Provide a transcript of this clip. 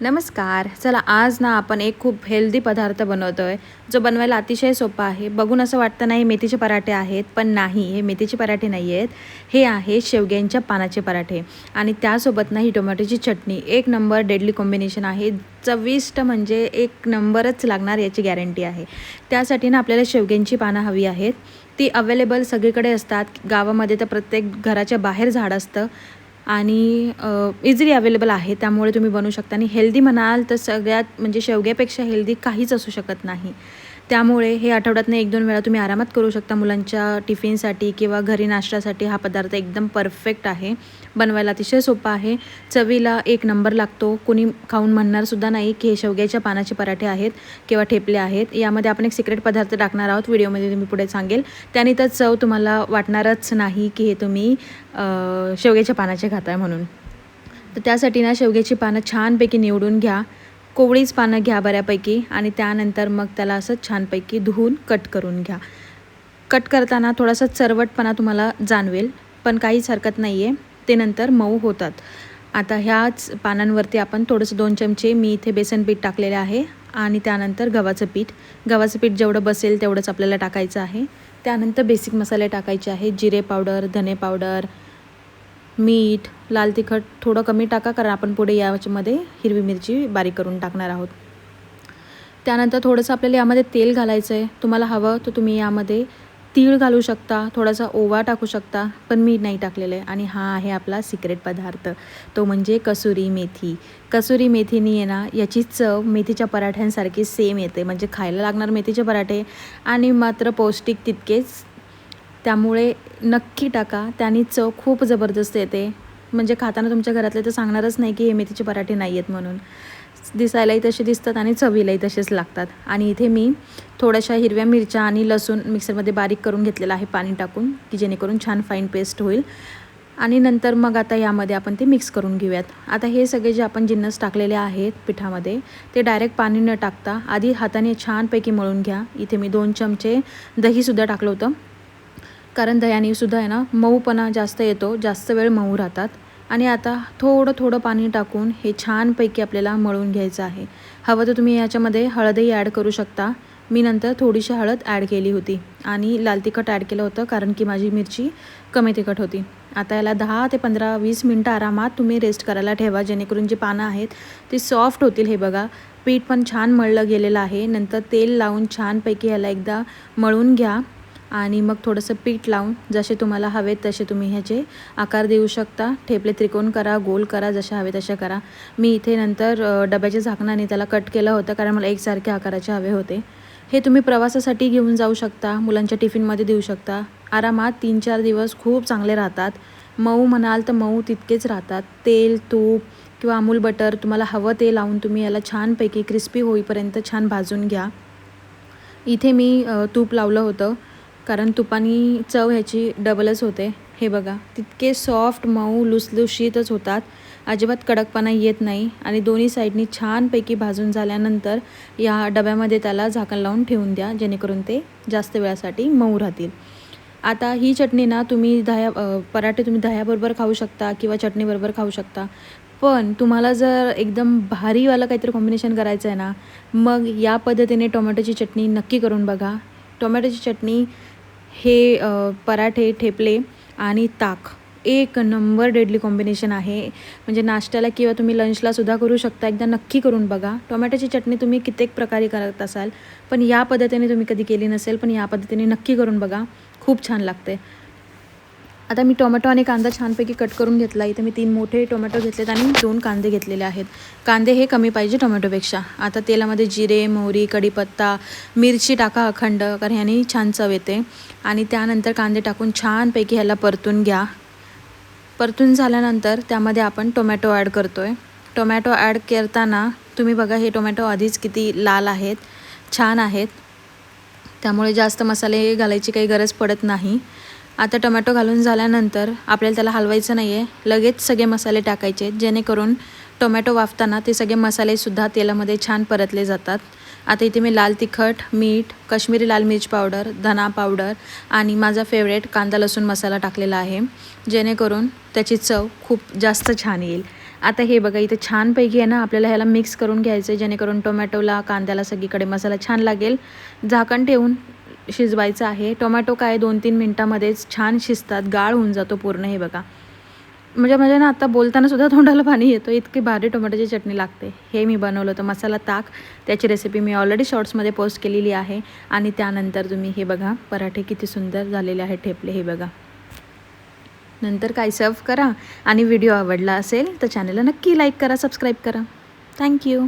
नमस्कार. चला आज ना आपण एक खूप हेल्दी पदार्थ बनवतो आहे जो बनवायला अतिशय सोपा आहे. बघून असं वाटतं नाही मेथीचे पराठे आहेत पण नाही हे मेथीचे पराठे नाही आहेत. हे आहे शेवग्यांच्या पानाचे पराठे. आणि त्यासोबत नाही टोमॅटोची चटणी. एक नंबर डेडली कॉम्बिनेशन आहे. चविष्ट म्हणजे एक नंबरच लागणार याची गॅरंटी आहे. त्यासाठी ना आपल्याला शेवग्यांची पानं हवी आहेत. ती अवेलेबल सगळीकडे असतात. गावामध्ये तर प्रत्येक घराच्या बाहेर झाड असतं. आणि इझिली अवेलेबल आहे. त्यामुळे तुम्ही बनवू शकता. आणि हेल्दी म्हणाल तर सगळ्यात म्हणजे शेवग्यापेक्षा हेल्दी काहीच असू शकत नाही. त्यामुळे हे आठवड्यातनं एक दोन वेळा तुम्ही आरामात करू शकता मुलांच्या टिफिनसाठी किंवा घरी नाश्त्यासाठी. हा पदार्थ एकदम परफेक्ट आहे. बनवायला अतिशय सोपा आहे. चवीला एक नंबर लागतो. कुणी खाऊन म्हणणारसुद्धा नाही की हे शेवग्याच्या पानाचे पराठे आहेत किंवा ठेपले आहेत. यामध्ये आपण एक सिक्रेट पदार्थ टाकणार आहोत. व्हिडिओमध्ये तुम्ही पुढे सांगेल. त्याने तर चव तुम्हाला वाटणारच नाही की हे तुम्ही शेवग्याच्या पानाचे खाताय म्हणून. तर त्यासाठी ना शेवग्याची पानं छानपैकी निवडून घ्या. कोवळीच पानं घ्या बऱ्यापैकी आणि त्यानंतर मग त्याला असं छानपैकी धुवून कट करून घ्या. कट करताना थोडासा चरवटपणा तुम्हाला जाणवेल पण काहीच हरकत नाही आहे ते नंतर मऊ होतात. आता ह्याच पानांवरती आपण थोडंसं दोन चमचे मी इथे बेसन पीठ टाकलेले आहे आणि त्यानंतर गव्हाचं पीठ. गव्हाचं पीठ जेवढं बसेल तेवढंच आपल्याला टाकायचं आहे. त्यानंतर बेसिक मसाले टाकायचे आहेत जिरे पावडर धने पावडर मीठ लाल तिखट थोडं कमी टाका कारण आपण पुढे याच्यामध्ये हिरवी मिरची बारीक करून टाकणार आहोत. त्यानंतर थोडंसं आपल्याला यामध्ये तेल घालायचं आहे तुम्हाला हवं तर तुम्ही यामध्ये तीळ घालू शकता थोडासा ओवा टाकू शकता पण मी नाही टाकलेलं आहे. आणि हा आहे आपला सिक्रेट पदार्थ. तो म्हणजे कसुरी मेथी. कसुरी मेथीनी आहे ना याची चव मेथीच्या पराठ्यांसारखी सेम येते. म्हणजे खायला लागणार मेथीचे पराठे आणि मात्र पौष्टिक तितकेच त्यामुळे नक्की टाका. त्याने चव खूप जबरदस्त येते. म्हणजे खाताना तुमच्या घरातले तर सांगणारच नाही की हे मेथीचे पराठे नाही आहेत म्हणून. दिसायलाही तसे दिसतात आणि चवीलाही तसेच लागतात. आणि इथे मी थोड्याशा हिरव्या मिरच्या आणि लसूण मिक्सरमध्ये बारीक करून घेतलेलं आहे पाणी टाकून की जेणेकरून छान फाईन पेस्ट होईल. आणि नंतर मग आता यामध्ये आपण ते मिक्स करून घेऊयात. आता हे सगळे जे आपण जिन्नस टाकलेले आहेत पिठामध्ये ते डायरेक्ट पाणी न टाकता आधी हाताने छानपैकी मळून घ्या. इथे मी दोन चमचे दहीसुद्धा टाकलं होतं. कारण दह्यानेसुद्धा आहे ना मऊपणा जास्त येतो जास्त वेळ मऊ राहतात. आणि आता थोडं थोडं पाणी टाकून हे छानपैकी आपल्याला मळून घ्यायचं आहे. हवं तर तुम्ही याच्यामध्ये हळदही ॲड करू शकता. मी नंतर थोडीशी हळद ॲड केली होती आणि लाल तिखट ॲड केलं होतं कारण की माझी मिरची कमी तिखट होती. आता याला दहा ते पंधरा वीस मिनटं आरामात तुम्ही रेस्ट करायला ठेवा. जेणेकरून जी पानं आहेत ती सॉफ्ट होतील हे बघा. पीठ पण छान मळलं गेलेलं आहे. नंतर तेल लावून छानपैकी ह्याला एकदा मळून घ्या. आणि मग थोडंसं पीठ लावून जसे तुम्हाला हवे तसे तुम्ही ह्याचे आकार देऊ शकता. ठेपले त्रिकोण करा गोल करा जसे हवे तसे करा. मी इथे नंतर डब्याच्या झाकणाने त्याला कट केलं होतं कारण मला एकसारखे आकाराचे हवे होते. हे तुम्ही प्रवासासाठी घेऊन जाऊ शकता मुलांच्या टिफिनमध्ये देऊ शकता. आरामात तीन चार दिवस खूप चांगले राहतात. मऊ म्हणाल तर मऊ तितकेच राहतात. तेल तूप किंवा अमूल बटर तुम्हाला हवं ते लावून तुम्ही याला छानपैकी क्रिस्पी होईपर्यंत छान भाजून घ्या. इथे मी तूप लावलं होतं. कारण तुपानी चव ह्याची डबलच होते. हे बघा तितके सॉफ्ट मऊ लुसलुशीतच होतात. अजिबात कडकपणा येत नाही आणि दोन्ही साईडनी छानपैकी भाजून झाल्यानंतर या डब्यामध्ये त्याला झाकण लावून ठेवून द्या जेणेकरून ते जास्त वेळासाठी मऊ राहतील. आता ही चटणी ना तुम्ही दह्या पराठे तुम्ही दह्याबरोबर खाऊ शकता किंवा चटणीबरोबर खाऊ शकता. पण तुम्हाला जर एकदम भारीवालं काहीतरी कॉम्बिनेशन करायचं आहे ना मग या पद्धतीने टोमॅटोची चटणी नक्की करून बघा. टोमॅटोची चटणी हे पराठे ठेपले आणि ताक. एक नंबर डेडली कॉम्बिनेशन आहे. म्हणजे नाश्त्याला किंवा तुम्ही लंचला सुद्धा करू शकता. एकदा नक्की करून बघा. टोमॅटोची चटणी तुम्ही कित्येक प्रकारे करत असाल पण या पद्धतीने तुम्ही कधी केली नसेल पण या पद्धतीने नक्की करून बघा. खूप छान लागते आता मी टोमॅटो आणि कांदा छानपैकी कट करून घेतला. इथे मी तीन मोठे टोमॅटो घेतलेत आणि दोन कांदे घेतलेले आहेत. कांदे हे कमी पाहिजे टोमॅटोपेक्षा. आता तेलामध्ये जिरे मोहरी कढीपत्ता मिरची टाका अखंड कारण ह्याने छान चव येते. आणि त्यानंतर कांदे टाकून छानपैकी ह्याला परतून घ्या. परतून झाल्यानंतर त्यामध्ये आपण टोमॅटो ॲड करतो आहे टोमॅटो ॲड करताना तुम्ही बघा हे टोमॅटो आधीच किती लाल आहेत छान आहेत. त्यामुळे जास्त मसाले घालायची काही गरज पडत नाही. आता टोमॅटो घालून झाल्यानंतर आपल्याला त्याला हलवायचं नाही आहे लगेच सगळे मसाले टाकायचे जेणेकरून टोमॅटो वाफताना ते सगळे मसालेसुद्धा तेलामध्ये छान परतले जातात. आता इथे मी लाल तिखट मीठ कश्मीरी लाल मिरच पावडर धना पावडर आणि माझा फेवरेट कांदा लसूण मसाला टाकलेला आहे. जेणेकरून त्याची चव खूप जास्त छान येईल. आता हे बघा इथे छानपैकी आहे ना आपल्याला ह्याला मिक्स करून घ्यायचं आहे जेणेकरून टोमॅटोला कांद्याला सगळीकडे मसाला छान लागेल. झाकण ठेवून शिजवायचं आहे. टोमॅटो काय दोन तीन मिनटामध्येच छान शिजतात. गाळ होऊन जातो पूर्ण हे बघा. म्हणजे म्हणजे ना आता बोलताना सुद्धा तोंडाला पाणी येतो. इतकी भारी टोमॅटोची चटणी लागते. हे मी बनवलं होतं. मसाला ताक. त्याची रेसिपी मी ऑलरेडी शॉर्ट्समध्ये पोस्ट केलेली आहे. आणि त्यानंतर तुम्ही हे बघा पराठे किती सुंदर झालेले आहे ठेपले हे बघा. नंतर काय सर्व करा. आणि व्हिडिओ आवडला असेल तर चॅनलला नक्की लाईक करा सबस्क्राईब करा. थँक्यू